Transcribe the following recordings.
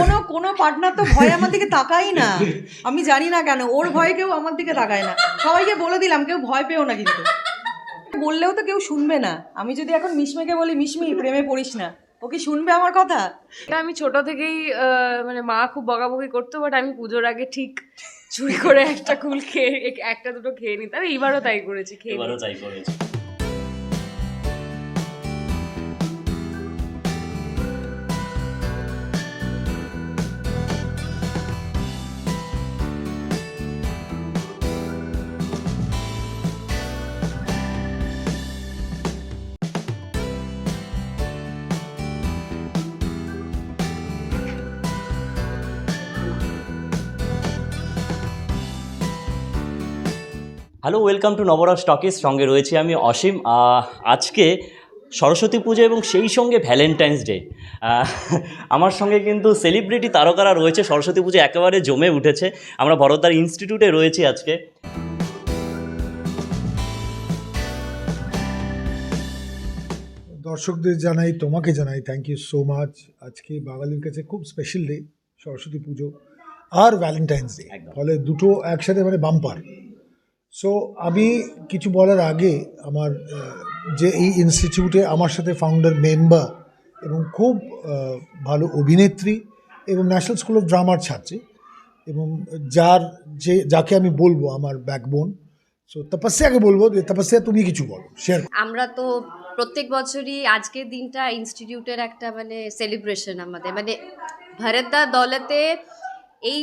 কোনো কোনো পার্টনার তো ভয় আমার দিকে তাকাই না। আমি জানি না কেন ওর ভয়ে কেউ আমার দিকে তাকায় না। সবাইকে বলে দিলাম কেউ ভয় পেও না কিন্তু। বললেও তো কেউ শুনবে না। আমি যদি এখন মিশমিকে বলি মিশমি প্রেমে পড়িস না। ও কি শুনবে আমার কথা? এটা আমি ছোট থেকেই আহ, মানে মা খুব বকাবকি করতো বাট আমি পুজোর আগে ঠিক চুরি করে একটা কুল খেয়ে একটা দুটো খেয়ে নিতাম। এইবারও তাই করেছি খেয়ে। তাই করেছে। হ্যালো ওয়েলকাম টু নবরা স্টকিস সঙ্গে রয়েছি আমি অসীম। আজকে সরস্বতী পুজো এবং সেই সঙ্গে ভ্যালেন্টাইন্স ডে আমার সঙ্গে কিন্তু সেলিব্রিটি তারকারা রয়েছে সরস্বতী পুজো একেবারে জমে উঠেছে। আমরা ভরতদার ইনস্টিটিউটে রয়েছি আজকে। দর্শকদের জানাই তোমাকে জানাই থ্যাংক ইউ সো মাচ আজকে বাঙালির কাছে খুব স্পেশাল ডে সরস্বতী পুজো আর ভ্যালেন্টাইন্স ডে। ফলে দুটো একসাথে মানে বাম্পার সো আমি কিছু বলার আগে আমার যে এই ইনস্টিটিউটে আমার সাথে ফাউন্ডার মেম্বার এবং খুব ভালো অভিনেত্রী এবং ন্যাশনাল স্কুল অফ ড্রামার ছাত্রী এবং যার যে, যাকে আমি বলব আমার ব্যাকবোন সো তপস্যাকে বলব যে, তপস্যা, তুমি কিছু বলো শেয়ার আমরা তো প্রত্যেক বছরই আজকের দিনটা ইনস্টিটিউটের একটা মানে সেলিব্রেশন আমাদের মানে ভরতদা দৌলতে এই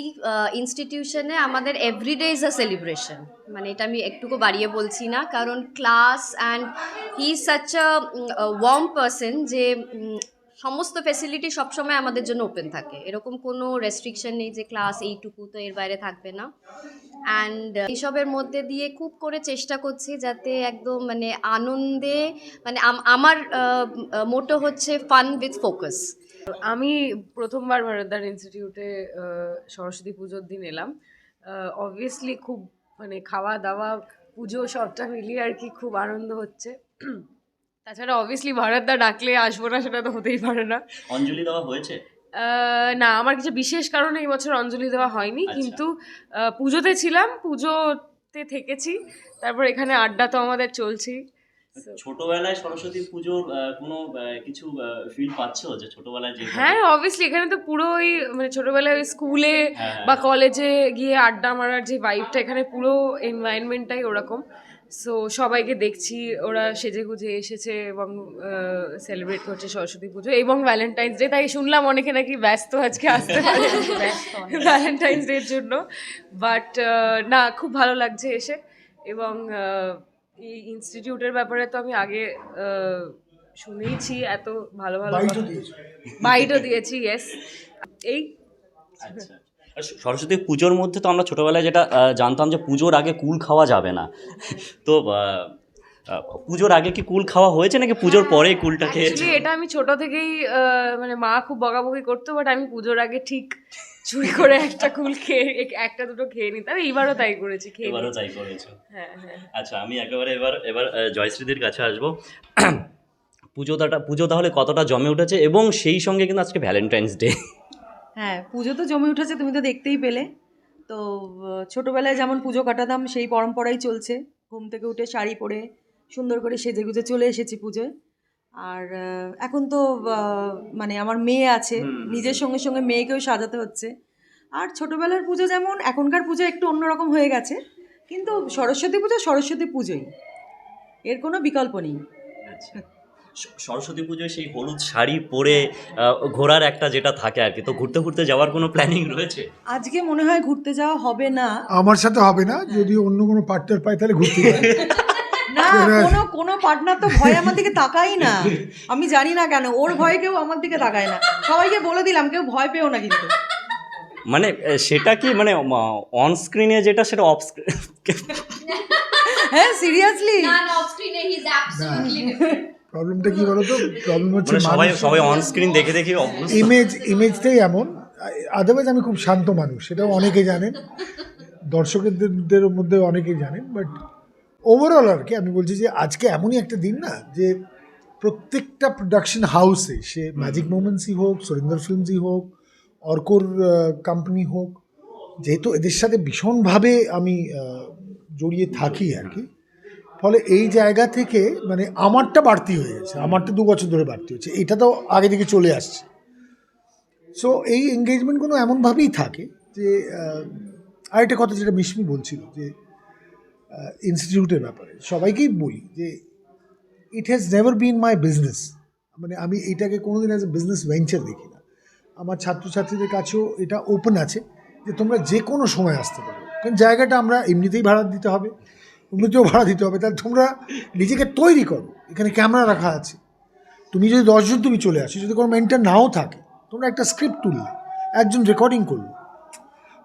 ইনস্টিটিউশনে আমাদের এভরিডে ইজ আ সেলিব্রেশন মানে এটা আমি একটুকু বাড়িয়ে বলছি না, কারণ class and he such a warm person যে সমস্ত ফেসিলিটি সবসময় আমাদের জন্য ওপেন থাকে। এরকম কোনো রেস্ট্রিকশন নেই যে ক্লাস এইটুকু তো এর বাইরে থাকবে না। অ্যান্ড এইসবের মধ্যে দিয়ে খুব করে চেষ্টা করছি যাতে একদম মানে আনন্দে মানে আমার মোটো হচ্ছে ফান উইথ ফোকাস আমি প্রথমবার ভারতদার ইনস্টিটিউটে সরস্বতী পুজোর দিন এলাম। অবভিয়াসলি খুব মানে খাওয়া দাওয়া পুজো সবটা মিলিয়ে আর কি খুব আনন্দ হচ্ছে। তাছাড়া অবভিয়াসলি ভারতদা ডাকলে আসব না সেটা তো হতেই পারে না। অঞ্জলি দেওয়া হয়েছে? না আমার কিছু বিশেষ কারণে এই বছর অঞ্জলি দেওয়া হয়নি আচ্ছা। কিন্তু পুজোতে ছিলাম পুজোতে থেকেছি। তারপর এখানে আড্ডা তো আমাদের চলছেই। ছোটবেলায় সরস্বতী পুজোর কোনো কিছু ফিল পাচ্ছ যে ছোটবেলায় যে হ্যাঁ অবভিয়াসলি এখানে তো পুরো ওই মানে ছোটবেলায় ওই স্কুলে হ্যাঁ, বা কলেজে গিয়ে আড্ডা মারার যে ভাইবটা এখানে পুরো এনভায়রনমেন্টটাই ওরকম। সো সবাইকে দেখছি ওরা সেজে গুজে এসেছে এবং সেলিব্রেট করছে সরস্বতী পুজো এবং ভ্যালেন্টাইন্স ডে তাই শুনলাম অনেকে নাকি ব্যস্ত আজকে আসতে পারে। ভ্যালেন্টাইন্স ডের জন্য। বাট না খুব ভালো লাগছে এসে এবং আহ, এই ইনস্টিটিউটের ব্যাপারে তো আমি আগে শুনেইছি এত ভালো ভালো বাইটও। দিয়েছ। বাইটও দিয়েছি ইয়েস এই আচ্ছা সরস্বতী পুজোর মধ্যে তো আমরা ছোটবেলায় যেটা জানতাম যে পুজোর আগে কুল খাওয়া যাবে না তো পুজোর আগে কি কুল খাওয়া হয়েছে নাকি পুজোর পরে কুলটা খেয়েছে? এটা আমি ছোট থেকেই মানে মা খুব বকাবকি করতো বাট আমি পুজোর আগে ঠিক চুরি করে একটা কুল খেয়ে একটা দুটো খেয়ে নিতাম। এইবারও তাই করেছি খেয়ে এবারও তাই করেছ। হ্যাঁ হ্যাঁ। আচ্ছা আমি একেবারে এবার এবার জয়শ্রীদির কাছে আসব। পুজোটা পুজো তাহলে কতটা জমে উঠেছে এবং সেই সঙ্গে কিন্তু আজকে ভ্যালেন্টাইন্স ডে হ্যাঁ পুজো তো জমে উঠেছে তুমি তো দেখতেই পেলে। তো ছোটবেলায় যেমন পুজো কাটাতাম সেই পরম্পরাই চলছে। ঘুম থেকে উঠে শাড়ি পরে সুন্দর করে সেজে গুজে চলে এসেছি পুজোয়। আর এখন তো মানে আমার মেয়ে আছে। নিজের সঙ্গে সঙ্গে মেয়েকেও সাজাতে হচ্ছে। আর ছোটবেলার পুজো যেমন এখনকার পুজো একটু অন্যরকম হয়ে গেছে কিন্তু সরস্বতী পুজো সরস্বতী পুজোই। এর কোনো বিকল্প নেই। আচ্ছা। স- সরস্বতী পুজোয় সেই হলুদ শাড়ি পরে ঘোরার একটা যেটা থাকে আর কি। তো ঘুরতে ঘুরতে যাওয়ার কোনো প্ল্যানিং রয়েছে? আজকে মনে হয় ঘুরতে যাওয়া হবে না। আমার সাথে হবে না যদি অন্য কোনো পার্টনার পাই তাহলে ঘুরতে না কোনো কোনো পার্টনার তো ভয় আমার দিকে তাকাই না। আমি জানি না কেন ওর ভয়ে কেউ আমার দিকে তাকায় না। সবাইকে বলে দিলাম কেউ ভয় পেও না কিন্তু। মানে সেটা কি মানে অন স্ক্রিনে যেটা সেটা অফ হ্যাঁ সিরিয়াসলি প্রবলেমটা কি বলতো? প্রবলেম হচ্ছে মানে সবাই সবাই অন স্ক্রিন দেখে দেখে ইমেজ ইমেজটাই এমন। আদারওয়াইজ আমি খুব শান্ত মানুষ সেটাও অনেকে জানেন। দর্শকদের মধ্যে অনেকেই জানেন বাট ওভারঅল আর কি আমি বলছি যে আজকে এমনই একটা দিন না যে প্রত্যেকটা প্রোডাকশন হাউসে সে ম্যাজিক মোমেন্টসই হোক সুরেন্দ্র ফিল্মসই হোক অর্কর কোম্পানি হোক যেহেতু এদের সাথে ভীষণভাবে আমি জড়িয়ে থাকি আর কি ফলে এই জায়গা থেকে মানে আমারটা বাড়তি হয়ে গেছে আমারটা দু বছর ধরে বাড়তি হচ্ছে এটা তো আগে থেকে চলে আসছে। সো এই এঙ্গেজমেন্টগুলো এমনভাবেই থাকে যে আরেকটা কথা যেটা মিশমি বলছিল যে ইনস্টিটিউটের ব্যাপারে। সবাইকেই বলি যে it has never been my business মানে আমি এটাকে কোনোদিন অ্যাজ এ বিজনেস ভেঞ্চার দেখি না। আমার ছাত্রছাত্রীদের কাছেও এটা ওপেন আছে যে, তোমরা যে কোনো সময় আসতে পারো। কারণ জায়গাটা আমরা এমনিতেই ভাড়া দিতে হবে। এমনিতেও ভাড়া দিতে হবে। তাহলে তোমরা নিজেকে তৈরি করো। এখানে ক্যামেরা রাখা আছে। তুমি যদি দশজন তুমি চলে আসো। যদি কোনো মেন্টার নাও থাকে, তোমরা একটা স্ক্রিপ্ট তুললে। একজন রেকর্ডিং করল।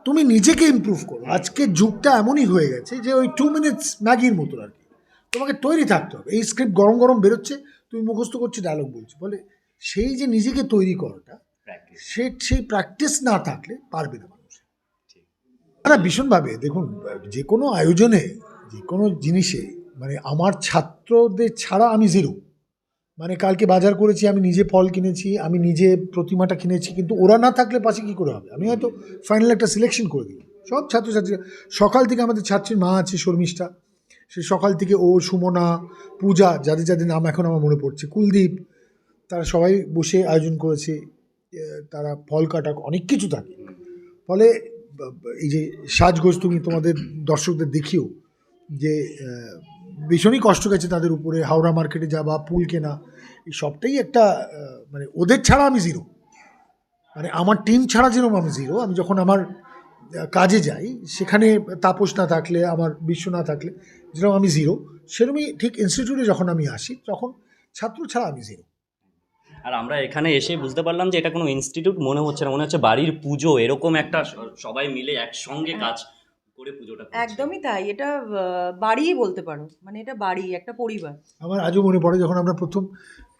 তুমি নিজেকে ইমপ্রুভ করো। আজকের যুগটা এমনই হয়ে গেছে যে ওই টু মিনিটস ম্যাগির মতো আর কি। তোমাকে তৈরি থাকতে হবে। এই স্ক্রিপ্ট গরম গরম বেরোচ্ছে তুমি মুখস্থ করছ ডায়লগ বলছো। বলে সেই যে নিজেকে তৈরি করাটা সে সেই প্র্যাকটিস না থাকলে পারবে না মানুষ। না ভীষণভাবে দেখুন যে কোনো আয়োজনে যে কোনো জিনিসে মানে আমার ছাত্রদের ছাড়া আমি জিরো মানে কালকে বাজার করেছি, আমি নিজে ফল কিনেছি, আমি নিজে প্রতিমাটা কিনেছি, কিন্তু ওরা না থাকলে পাশে কী করে হবে? আমি হয়তো ফাইনাল একটা সিলেকশন করে দিই সব ছাত্রছাত্রীরা, সকাল থেকে আমাদের ছাত্রীর মা আছে, শর্মিষ্ঠা। সে সকাল থেকে ও, সুমনা, পূজা, যাদের যাদের নাম এখন আমার মনে পড়ছে, কুলদীপ, তারা সবাই বসে আয়োজন করেছে তারা ফল কাটা অনেক কিছু থাকে। ফলে, এই যে সাজগোজ তুমি তোমাদের দর্শকদের দেখিও যে ভীষণই কষ্ট গেছে তাদের উপরে, হাওড়া মার্কেটে যাওয়া, পুল কেনা, এই সবটাই একটা মানে ওদের ছাড়া আমি জিরো মানে আমার টিম ছাড়া যেরকম আমি জিরো আমি যখন আমার কাজে যাই, সেখানে তাপস না থাকলে, আমার বিশ্ব না থাকলে, যেরকম আমি জিরো সেরকমই ঠিক ইনস্টিটিউটে যখন আমি আসি, তখন ছাত্র ছাড়া আমি জিরো আর আমরা এখানে এসে বুঝতে পারলাম যে এটা কোনো ইনস্টিটিউট মনে হচ্ছে না, মনে হচ্ছে বাড়ির পুজো, এরকম একটা সবাই মিলে একসঙ্গে কাজ করে পুজোটা একদমই তাই এটা বাড়িই বলতে পারো মানে এটা বাড়ি একটা পরিবার। আমার আজও মনে পড়ে যখন আমরা প্রথম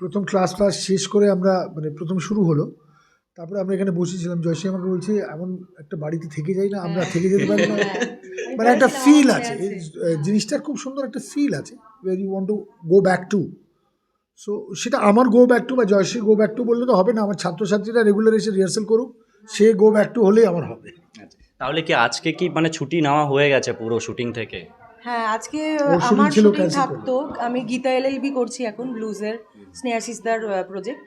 প্রথম ক্লাস ক্লাস শেষ করে আমরা মানে প্রথম শুরু হলো তারপরে আমরা এখানে বসেছিলাম জয়শ্রী আমাকে বলছে এমন একটা বাড়িতে থেকে যাই না আমরা থেকে যেতে পারি না। মানে একটা ফিল আছে এই জিনিসটার খুব সুন্দর একটা ফিল আছে where you want to go back to so সেটা আমার গো ব্যাক টু বা জয়শ্রী গো ব্যাক টু বললে তো হবে না আমার ছাত্রছাত্রীরা রেগুলার এসে রিহার্সাল করুক সে গো ব্যাক টু হলেই আমার হবে। আচ্ছা। তাহলে কি আজকে কি মানে ছুটি নেওয়া হয়ে গেছে পুরো শুটিং থেকে? হ্যাঁ আজকে আমার শুটিং থাকতো। আমি গীতা এলএলবি করছি এখন ব্লুজের স্নেহাশিসদার প্রজেক্ট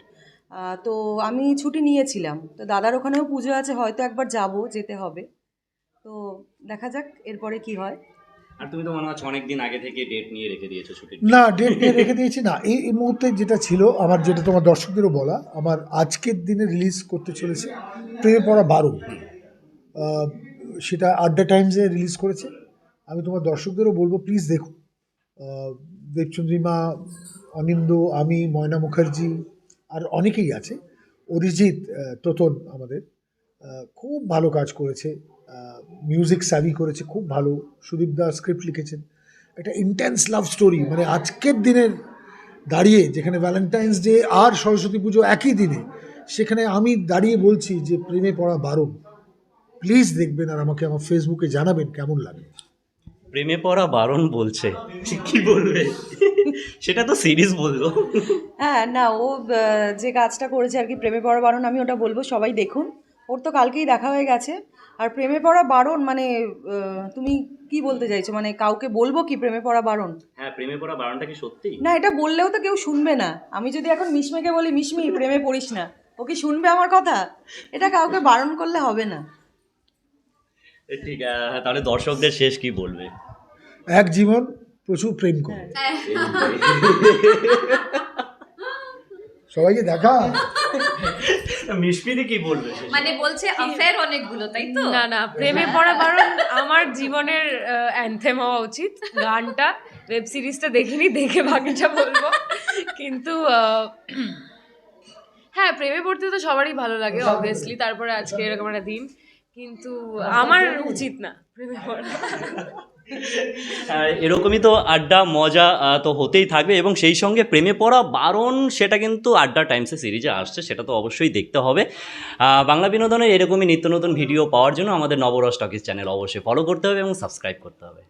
তো আমি ছুটি নিয়েছিলাম। তো দাদার ওখানেও পুজো আছে হয়তো একবার যাব যেতে হবে। তো দেখা যাক এরপরে কি হয়। আর তুমি তো মনে হচ্ছে অনেকদিন আগে থেকে ডেট নিয়ে রেখে দিয়েছ ছুটির না ডেট নিয়ে রেখে দিয়েছি না। এই এই মুহূর্তে যেটা ছিল আমার যেটা তোমার দর্শকদেরও বলা আমার আজকের দিনে রিলিজ করতে চলেছে প্রেমে পড়া বারো। সেটা আড্ডা টাইমসে রিলিজ করেছে। আমি তোমার দর্শকদেরও বলব প্লিজ দেখো। দেবচন্দ্রিমা অনিন্দ, আমি, ময়না মুখার্জি, আর অনেকেই আছে। অরিজিৎ তোতন আমাদের খুব ভালো কাজ করেছে। মিউজিক স্যাভি করেছে, খুব ভালো। সুদীপ দা স্ক্রিপ্ট লিখেছেন। একটা ইন্টেন্স লাভ স্টোরি মানে আজকের দিনের দাঁড়িয়ে, যেখানে ভ্যালেন্টাইন্স ডে আর সরস্বতী পুজো একই দিনে, সেখানে আমি দাঁড়িয়ে বলছি যে, প্রেমে পড়া বারণ। প্লিজ দেখবেন আর আমাকে আমার ফেসবুকে জানাবেন কেমন লাগে। প্রেমে পড়া বারণ বলছে। কি বলবে? সেটা তো সিরিজ বলল। হ্যাঁ না ও যে কাজটা করেছে আর কি প্রেমে পড়া বারণ আমি ওটা বলব সবাই দেখুন। ওর তো কালকেই দেখা হয়ে গেছে। আর প্রেমে পড়া বারণ মানে আহ, তুমি কি বলতে চাইছো? মানে কাউকে বলব কি প্রেমে পড়া বারণ? হ্যাঁ প্রেমে পড়া বারণটা কি সত্যি? না এটা বললেও তো কেউ শুনবে না। আমি যদি এখন মিশমিকে বলি মিশমি প্রেমে পড়িস না। ও কি শুনবে আমার কথা? এটা কাউকে বারণ করলে হবে না। ঠিক তাহলে দর্শকদের শেষ কি বলবে? এক জীবন প্রচুর প্রেম করে। সবাইকে দেখা। মিসপিদি কি বলবে মানে বলছে অ্যাফেয়ার অনেকগুলো তাই তো? না না প্রেমে পড়া বারণ আমার জীবনের অ্যান্থেম হওয়া উচিত। গানটা ওয়েব সিরিজটা দেখিনি দেখে বাকিটা বলব। কিন্তু হ্যাঁ প্রেমে পড়তে তো সবারই ভালো লাগে অবভিয়াসলি তারপরে আজকে এরকম একটা দিন। কিন্তু আমার উচিত না প্রেমে পড়া। এরকমই তো আড্ডা মজা তো হতেই থাকবে এবং সেই সঙ্গে প্রেমে পড়া বারণ সেটা কিন্তু আড্ডা টাইমসে সিরিজে আসছে সেটা তো অবশ্যই দেখতে হবে। বাংলা বিনোদনের এরকমই নিত্য নতুন ভিডিও পাওয়ার জন্য আমাদের নবরস টকিস চ্যানেল অবশ্যই ফলো করতে হবে এবং সাবস্ক্রাইব করতে হবে।